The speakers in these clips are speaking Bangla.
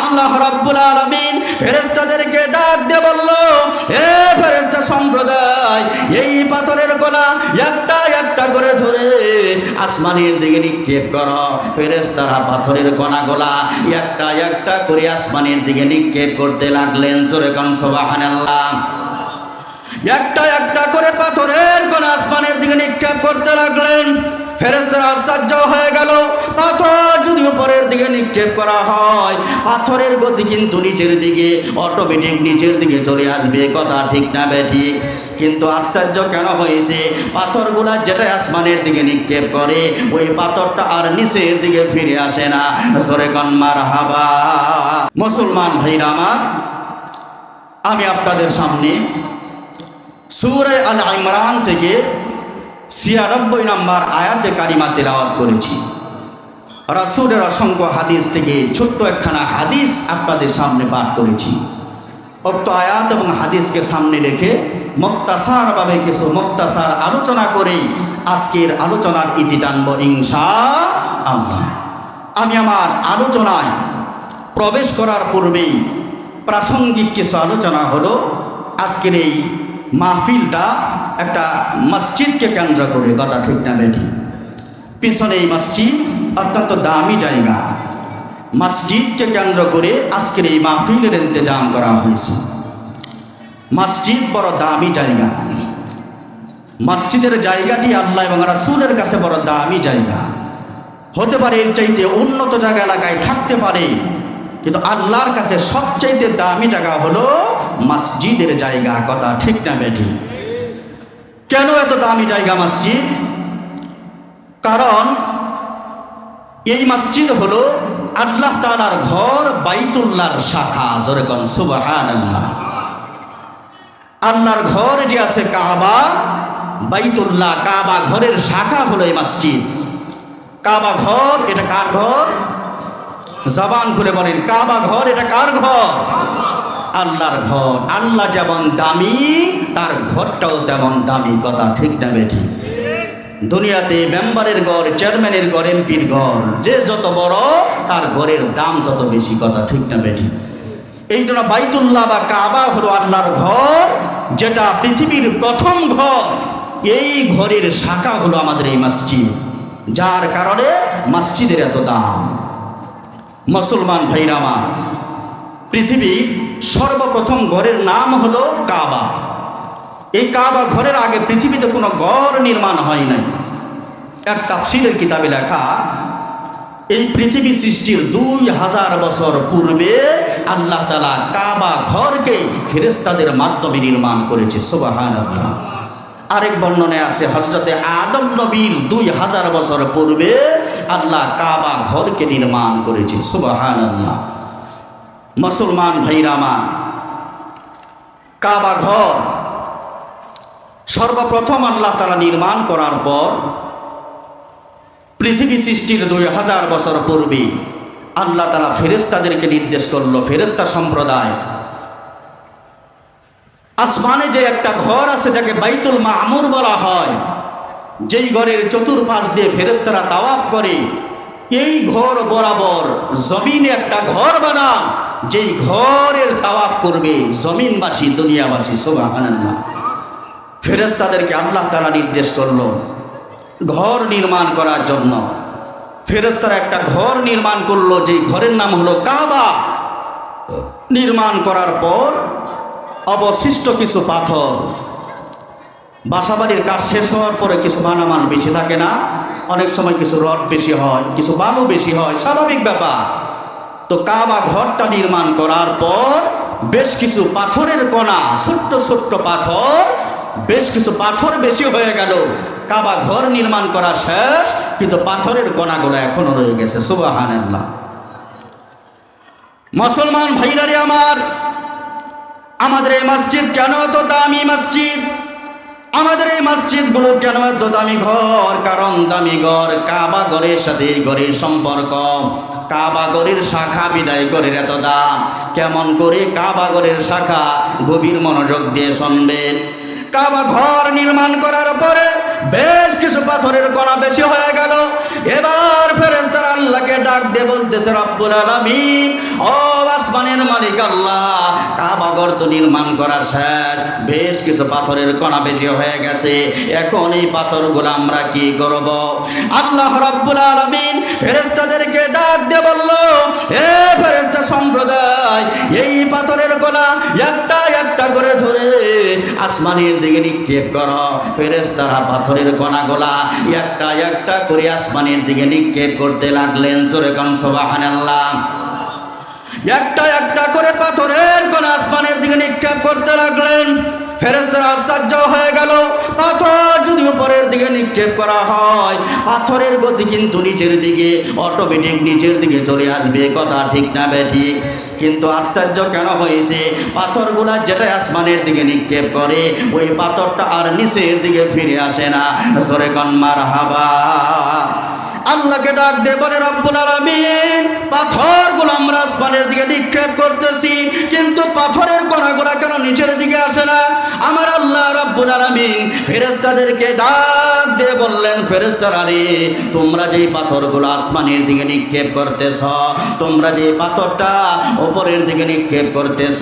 আল্লাহ রাব্বুল আলামিন ফেরেশতাদেরকে ডাক দিয়ে বলল হে ফেরেশতা সম্প্রদায়, এই পাথরের গোলা একটা একটা করে ধরে আসমানের দিকে নিক্ষেপ করো। ফেরেশতারা পাথরের কণাগুলা একটা একটা করে আসমানের দিকে নিক্ষেপ করতে লাগলেন। জোরে কান, সুবহানাল্লাহ। একটা একটা করে পাথরের কোন আসমানের দিকে নিক্ষেপ করতে লাগলেন। ফেরেস্তারা আশ্চর্য হয়ে গেল। পাথর যদি উপরের দিকে নিক্ষেপ করা হয়, পাথরের গতি কিন্তু নিচের দিকে অটোমেটিক নিচের দিকে চলে আসবে, কথা ঠিক না বেঠি। কিন্তু আশ্চর্য কেন হয়েছে? পাথরগুলা যেটা আসমানের দিকে নিক্ষেপ করে, ওই পাথরটা আর নিচের দিকে ফিরে আসে না। সরে কন্মার হাবা মুসলমান ভাইরা আমার, আমি আপনাদের সামনে সুরে আল ইমরান থেকে ছিয়ানব্বই নম্বর আয়াতে কারিমা তেলাওয়াত করেছি। রাসুলের অসংখ্য হাদিস থেকে ছোট্ট একখানা হাদিস আপনাদের সামনে পাঠ করেছি। উক্ত আয়াত এবং হাদিসকে সামনে রেখে মুক্তাসারভাবে কিছু মুক্তাসার আলোচনা করেই আজকের আলোচনার ইতি টানব ইনশা আল্লাহ আমি আমার আলোচনায় প্রবেশ করার পূর্বেই প্রাসঙ্গিক কিছু আলোচনা হলো আজকের এই মাহফিলটা একটা মসজিদকে কেন্দ্র করে, কথা ঠিক না বেটি পিছনে এই মসজিদ অত্যন্ত দামি জায়গা। মসজিদকে কেন্দ্র করে আজকের এই মাহফিলের ইন্তজাম করা হয়েছে। মসজিদ বড় দামি জায়গা। মসজিদের জায়গাটি আল্লাহ এবং রাসুলের কাছে বড় দামি জায়গা। হতে পারে এর চাইতে উন্নত জায়গা এলাকায় থাকতে পারে, কিন্তু আল্লাহর কাছে সবচাইতে দামি জায়গা হলো মসজিদের জায়গা কথা ঠিক না বেঠি। কেন এত দামি জায়গা মসজিদ? কারণ এই মসজিদ হলো আল্লাহ তালার ঘর, বাইতুল্লাহর শাখা যেরকম সুবাহান আল্লাহ আল্লাহর ঘর যে আছে কাবা, বাইতুল্লাহ, কাবা ঘরের শাখা হলো এই মসজিদ। কাবা ঘর, এটা কার ঘর? জবান খুলে বলেন, কাবা ঘর, এটা কার ঘর? আল্লাহর ঘর। আল্লাহ যেমন দামি, তার ঘরটাও তেমন দামি। কথা ঠিক না বেঠি? দুনিয়াতে মেম্বারের ঘর, চেয়ারম্যানের ঘর, এমপির ঘর, যে যত বড়, তার ঘরের দাম তত বেশি। কথা ঠিক না বেঠি? এই জন্য বাইতুল্লাহ বা কাবা হলো আল্লাহর ঘর, যেটা পৃথিবীর প্রথম ঘর। এই ঘরের শাখা হলো আমাদের এই মসজিদ। যার কারণে মসজিদের এত দাম। মুসলমান ভাইরামা পৃথিবীর সর্বপ্রথম ঘরের নাম হলো কাবা। এই কাবা ঘরের আগে পৃথিবীতে কোনো গড় নির্মাণ হয় নাই। এক তাফসিরের কিতাবে লেখা, এই পৃথিবী সৃষ্টির দুই হাজার বছর পূর্বে আল্লাহ তালা কাবা ঘরকে ফেরেস্তাদের মাধ্যমে নির্মাণ করেছে। সোবাহান আরেক বর্ণনে আছে হজরতে আদম নবীর দুই হাজার বছর পূর্বে আল্লাহ কাবা ঘরকে নির্মাণ করেছে। সুবাহান আল্লাহ মুসলমান ভাইরামা কাবা ঘর সর্বপ্রথম আল্লাহ তারা নির্মাণ করার পর পৃথিবী সৃষ্টির দুই হাজার বছর পূর্বে আল্লাহ তারা ফেরেস্তাদেরকে নির্দেশ করল ফেরেস্তা সম্প্রদায়, আসমানে যে একটা ঘর আছে যাকে বাইতুল মামুর বলা হয়, যেই ঘরের চতুর্পাশ দিয়ে ফেরেস্তারা তাওয়াফ করে, এই ঘর বরাবর জমিনে একটা ঘর বানা যেই ঘরের তাওয়াফ করবে জমিনবাসী, দুনিয়াবাসী সোবাহান্লাহ ফেরেস্তাদেরকে আল্লাহ তালা নির্দেশ করল ঘর নির্মাণ করার জন্য। ফেরেস্তারা একটা ঘর নির্মাণ করল, যেই ঘরের নাম হলো কাবা। নির্মাণ করার পর অবশিষ্ট কিছু পাথর। বাসাবাড়ির কাজ শেষ হওয়ার পরে কিছু মানামাল বেশি থাকে না। অনেক সময় কিছু রড বেশি হয়, কিছু বালু বেশি হয়, স্বাভাবিক ব্যাপার। তো কাবা ঘরটা নির্মাণ করার পর বেশ কিছু পাথরের কণা, ছোট্ট ছোট্ট পাথর, বেশ কিছু পাথর বেশি হয়ে গেল। কাবা ঘর নির্মাণ করা শেষ, কিন্তু পাথরের কণাগুলো এখনও রয়ে গেছে। সুবাহান মুসলমান ভাইরারে আমার, আমাদের এই মসজিদ কেন এত দামি মসজিদ? আমাদের এই মসজিদগুলো কেন এত দামি ঘর? কারণ দামি ঘর কাবা ঘরের সাথে ঘরের সম্পর্ক। কাবা ঘরের শাখা বিদায় করে এত দাম। কেমন করে কাবা ঘরের শাখা গভীর মনোযোগ দিয়ে শুনবেন। কাবা ঘর নির্মাণ করার পরে বেশ কিছু পাথরের কণা বেশি হয়ে গেল। এবার ফেরেস্তার আল্লাহকে ডাক দিয়ে বলতেছে, রব্বুল আলামিন, ও আসমানের মালিক আল্লাহ কাবাগর তো নির্মাণ করা শেষ। বেশ কিছু পাথরের কণা বেশি হয়ে গেছে। এখন এই পাথরগুলো আমরা কি করব? আল্লাহ রাব্বুল আলামিন ফেরেশতাদেরকে ডাক দিয়ে বলল হে ফেরেশতা সম্প্রদায়, এই পাথরের কণা একটা একটা করে ধরে আসমানের দিকে নিক্ষেপ করো। ফেরেশতারা পাথরের কণাগোলা, একটা একটা করে আসমানের দিকে নিক্ষেপ করতে লাগলেন। জোরে কান, সুবহানাল্লাহ। একটা একটা করে পাথরের কোন আসমানের দিকে নিক্ষেপ করতে লাগলেন। ফেরেস্তারা আশ্চর্য হয়ে গেল, পাথর উপরের দিকে নিক্ষেপ করা হয়। পাথরের গতি কিন্তু নিচের দিকে অটোমেটিক নিচের দিকে চলে আসবে, কথা ঠিক না বেঠিক কিন্তু আশ্চর্য কেন হয়েছে? পাথরগুলা যেটা আসমানের দিকে নিক্ষেপ করে, ওই পাথরটা আর নিচের দিকে ফিরে আসে না। সরে কন্মার হাবা আল্লাহকে ডাক দে বলে, রব্বুল আলামিন পাথরগুলো আমরা আসমানের দিকে নিক্ষেপ করতেছি, কিন্তু পাথরের কণাগুলো কেন নিচের দিকে আসে না? আমার আল্লাহ রব্বুল আলামিন ফেরেশতাদেরকে ডাক দিয়ে বললেন ফেরেশতারা রে তোমরা যেই পাথরগুলো আসমানের দিকে নিক্ষেপ করতেছ, তোমরা যে পাথরটা ওপরের দিকে নিক্ষেপ করতেছ,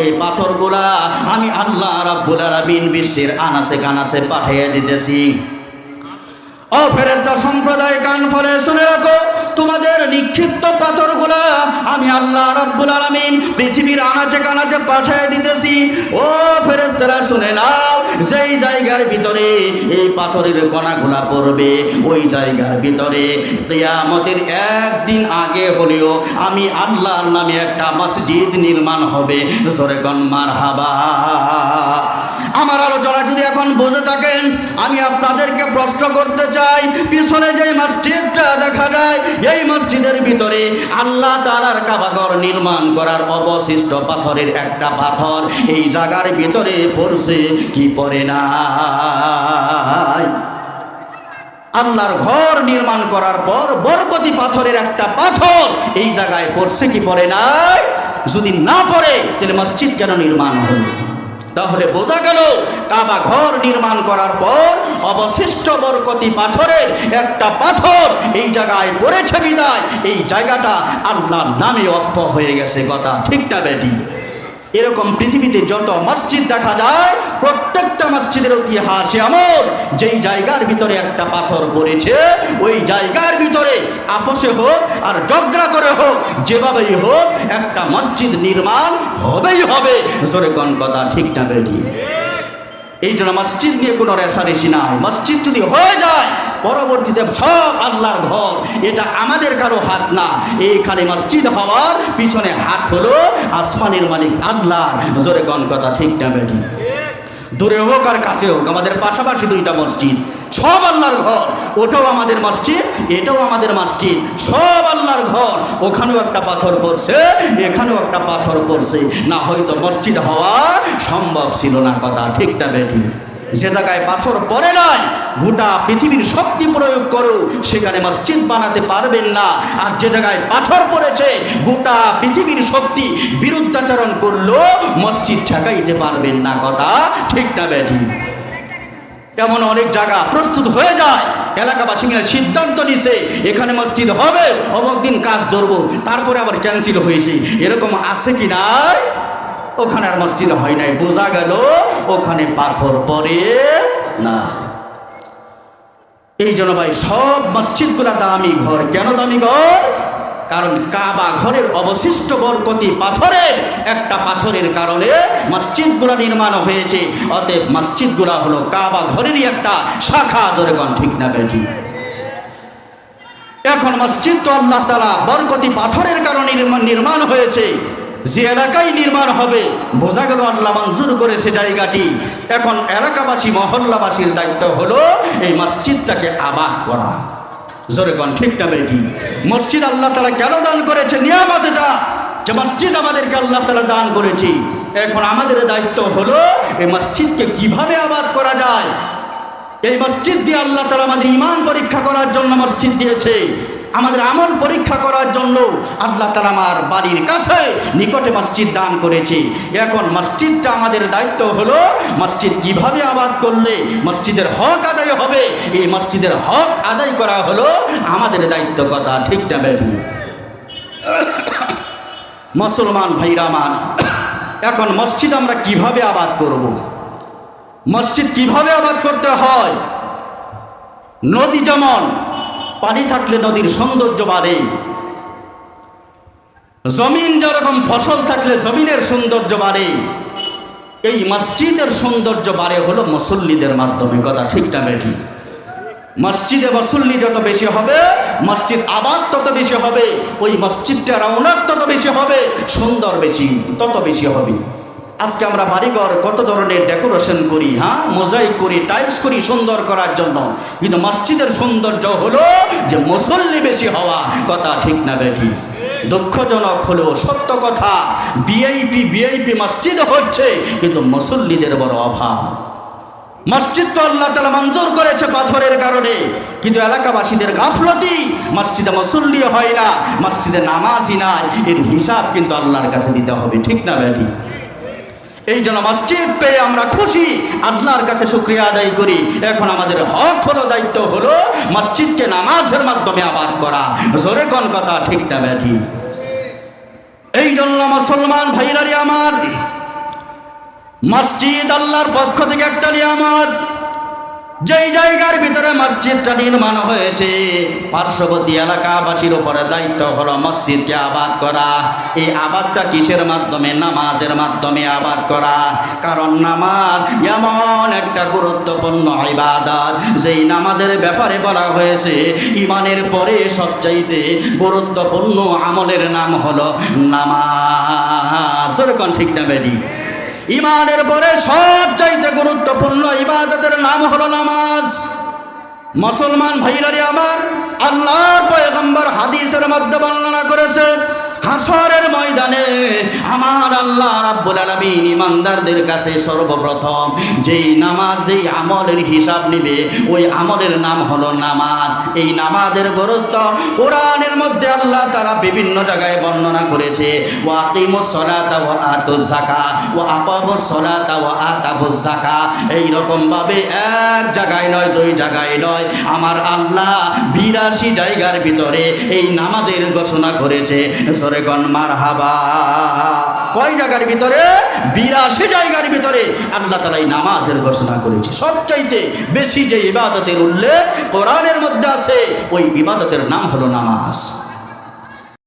এই পাথরগুলা আমি আল্লাহ রব্বুল আলামিন বিশ্বের আনাসে কানাসে পাঠিয়ে দিতেছি। ও ফেরেস্তা সম্প্রদায় কান ফলে শুনে রাখো তোমাদের নিক্ষিপ্ত পাথরগুলা আমি আল্লাহ রাব্বুল আলামিন পৃথিবীর আনাচে কানাচে পাঠিয়ে দিতেছি। ও ফেরেস্তারা শুনে নাও, যেই জায়গার ভিতরে এই পাথরের কণাগুলা পড়বে, ওই জায়গার ভিতরে কিয়ামতের একদিন আগে হলেও আমি আল্লাহর নামে একটা মসজিদ নির্মাণ হবে। সরে মার হাবা আমার আলোচনা যদি এখন বুঝে থাকেন, আমি আপনাদেরকে প্রশ্ন করতে চাই, পিছনে যে মসজিদটা দেখা যায় এই মসজিদের ভিতরে আল্লাহ তালার কাবাগর নির্মাণ করার অবশিষ্ট পাথরের একটা পাথর এই জায়গার ভিতরে পড়ছে কি পড়ে না আল্লাহর ঘর নির্মাণ করার পর বরকতি পাথরের একটা পাথর এই জায়গায় পড়ছে কি পড়ে নাই? যদি না পড়ে, তাহলে মসজিদ কেন নির্মাণ হলো? তাহলে বোঝা গেল কাবা ঘর নির্মাণ করার পর অবশিষ্ট বরকতি পাথরের একটা পাথর এই জায়গায় পড়েছে বিদায়। এই জায়গাটা আল্লাহর নামে অর্থ হয়ে গেছে কথা। ঠিকটা বেটি? এরকম পৃথিবীতে যত মসজিদ দেখা যায়, প্রত্যেকটা মসজিদের ইতিহাস এমন, যেই জায়গার ভিতরে একটা পাথর পড়েছে, ওই জায়গার ভিতরে আপোষে হোক আর জগরা করে হোক, যেভাবেই হোক, একটা মসজিদ নির্মাণ হবেই হবে। জোরে কোন কথা, ঠিক না বেরিয়ে এই জন্য মসজিদ নিয়ে কোনো রেশারেশি নাই। মসজিদ যদি হয়ে যায় পরবর্তীতে সব আল্লাহর ঘর। এটা আমাদের কারও হাত না। এইখানে মসজিদ হওয়ার পিছনে হাত হলো আসমানের মালিক আল্লাহ জোরে কোন কথা, ঠিক না বেটি? দূরে হোক আর কাছে হোক, আমাদের পাশাপাশি দুইটা মসজিদ। সব আল্লাহর ঘর, ওটাও আমাদের মসজিদ, এটাও আমাদের মসজিদ। সব আল্লাহর ঘর, ওখানেও একটা পাথর পড়ছে, এখানেও একটা পাথর পড়ছে। না হয়তো মসজিদ হওয়া সম্ভব ছিল না কথা ঠিকটা বেটি? যে জায়গায় পাথর পড়ে নাই। গোটা পৃথিবীর শক্তি প্রয়োগ করো, সেখানে মসজিদ বানাতে পারবেন না। আর যে জায়গায় পাথর পড়েছে, গোটা পৃথিবীর শক্তি বিরুদ্ধাচরণ করল, মসজিদ ঠেকাইতে পারবেন না। কথা ঠিক না বেটি এমন অনেক জায়গা প্রস্তুত হয়ে যায়। এলাকাবাসীরা সিদ্ধান্ত নিছে, এখানে মসজিদ হবে অমুক দিন কাজ ধরবো। তারপরে আবার ক্যান্সেল হয়েছে। এরকম আছে কি নাই? ওখানে আর মসজিদ হয় নাই, বোঝা গেল ওখানে পাথর পড়ে না। এই জন্য ভাই, সব মসজিদগুলা দামি ঘর। কেন দামি ঘর? কারণ কাবা ঘরের অবশিষ্ট বরকতি পাথরের একটা পাথরের কারণে মসজিদগুলো নির্মাণ হয়েছে। অতএব মসজিদগুলা হলো কাবা ঘরেরই একটা শাখা, জোরে ঠিক না বেটি এখন মসজিদ তো আল্লাহ তালা বরকতি পাথরের কারণে নির্মাণ হয়েছে। যে এলাকায় নির্মাণ হবে, বোঝা গেল আল্লাহ মঞ্জুর করেছে জায়গাটি। এখন এলাকাবাসী, মহল্লাবাসীর দায়িত্ব হলো এই মসজিদটাকে আবাদ করা। জোরে কন, ঠিক না বেটি মসজিদ আল্লাহ তালা কেন দান করেছে? নিয়ামত এটা যে মসজিদ আমাদেরকে আল্লাহ তালা দান করেছি। এখন আমাদের দায়িত্ব হলো এই মসজিদকে কীভাবে আবাদ করা যায়? এই মসজিদ দিয়ে আল্লাহ তালা আমাদের ইমান পরীক্ষা করার জন্য মসজিদ দিয়েছে। আমাদের আমল পরীক্ষা করার জন্য আল্লাহ তালা আমার বাড়ির কাছে নিকটে মসজিদ দান করেছে। এখন মসজিদটা আমাদের দায়িত্ব হলো মসজিদ কীভাবে আবাদ করলে মসজিদের হক আদায় হবে? এই মসজিদের হক আদায় করা হলো আমাদের দায়িত্ব কথা ঠিক না বেঠি? মুসলমান ভাইরা আমার, এখন মসজিদ আমরা কীভাবে আবাদ করব। মসজিদ কীভাবে আবাদ করতে হয়? নদী যেমন পানি থাকলে নদীর সৌন্দর্য বাড়ে। জমিন যেরকম ফসল থাকলে জমিনের সৌন্দর্য বাড়ে। এই মসজিদের সৌন্দর্য বাড়ে হলো মুসল্লিদের মাধ্যমে, কথা ঠিক না বেঠি? মসজিদে মুসল্লি যত বেশি হবে, মসজিদ আবাদ তত বেশি হবে, ওই মসজিদটা রৌনক তত বেশি হবে, সুন্দর বেশি, তত বেশি হবে। আজকে আমরা বাড়িঘর কত ধরনের ডেকোরেশন করি হ্যাঁ? মোজাইক করি, টাইলস করি সুন্দর করার জন্য। কিন্তু মসজিদের সৌন্দর্য হলো যে মুসল্লি বেশি হওয়া, কথা ঠিক না বেঠি। দুঃখজনক হলেও সত্য কথা বিআইপি বিআইপি মসজিদ হচ্ছে, কিন্তু মুসল্লিদের বড় অভাব। মসজিদ তো আল্লাহ তালা মঞ্জুর করেছে পাথরের কারণে, কিন্তু এলাকাবাসীদের গাফলতি, মসজিদে মুসল্লি হয় না, মসজিদে নামাজই নাই, এর হিসাব কিন্তু আল্লাহর কাছে দিতে হবে, ঠিক না ব্যাটি এই জন্য মসজিদ পেয়ে আমরা খুশি। আল্লাহর কাছে শুক্রিয়া আদায় করি। এখন আমাদের হক হলো, দায়িত্ব হলো মসজিদকে নামাজের মাধ্যমে আবাদ করা। জোরে কোন কথা, ঠিক না ব্যাটি এই জন্য মুসলমান ভাইরারি আমার মসজিদ আল্লাহর পক্ষ থেকে একটা নিয়ামত। যেই জায়গার ভিতরে মসজিদটা নির্মাণ হয়েছে, পার্শ্ববর্তী এলাকাবাসীর উপরে দায়িত্ব হলো মসজিদকে আবাদ করা। এই আবাদটা কিসের মাধ্যমে? নামাজের মাধ্যমে আবাদ করা। কারণ নামাজ এমন একটা গুরুত্বপূর্ণ ইবাদত। যেই নামাজের ব্যাপারে বলা হয়েছে ইমানের পরে সবচাইতে গুরুত্বপূর্ণ আমলের নাম হলো নামাজ। ওরকম ঠিক না বেরি ইমানের পরে সব চাইতে গুরুত্বপূর্ণ ইবাদতের নাম হলো নামাজ। মুসলমান ভাইরারে আমার আল্লাহ পয়গম্বর হাদিসের মধ্যে বর্ণনা করেছে হাসরের ময়দানে আমার আল্লাহ রাব্বুল আলামিন ইমানদারদের কাছে সর্বপ্রথম যেই নামাজ, যেই আমলের হিসাব নিবে, ওই আমলের নাম হলো নামাজ। এই নামাজের গুরুত্ব কোরআনের মধ্যে আল্লাহ তারা বিভিন্ন জায়গায় বর্ণনা করেছে। ওয়া আকিমুস সালাতা ওয়া আতুজ যাকাত ওয়া আকামুস সালাতা ওয়া আতাবুজ যাকাত এই রকম ভাবে এক জায়গায় নয়, দুই জায়গায় নয়। আমার আল্লাহ বিরাশি জায়গার ভিতরে এই নামাজের ঘোষণা করেছে। সরেগন মার হাবা কয় জায়গার ভিতরে? বিরাশি জায়গার ভিতরে। আল্লাহ তালাই নামাজের ঘোষণা করেছে। সবচাইতে বেশি যে ইবাদতের উল্লেখ কোরআনের মধ্যে আছে, ওই ইবাদতের নাম হলো নামাজ।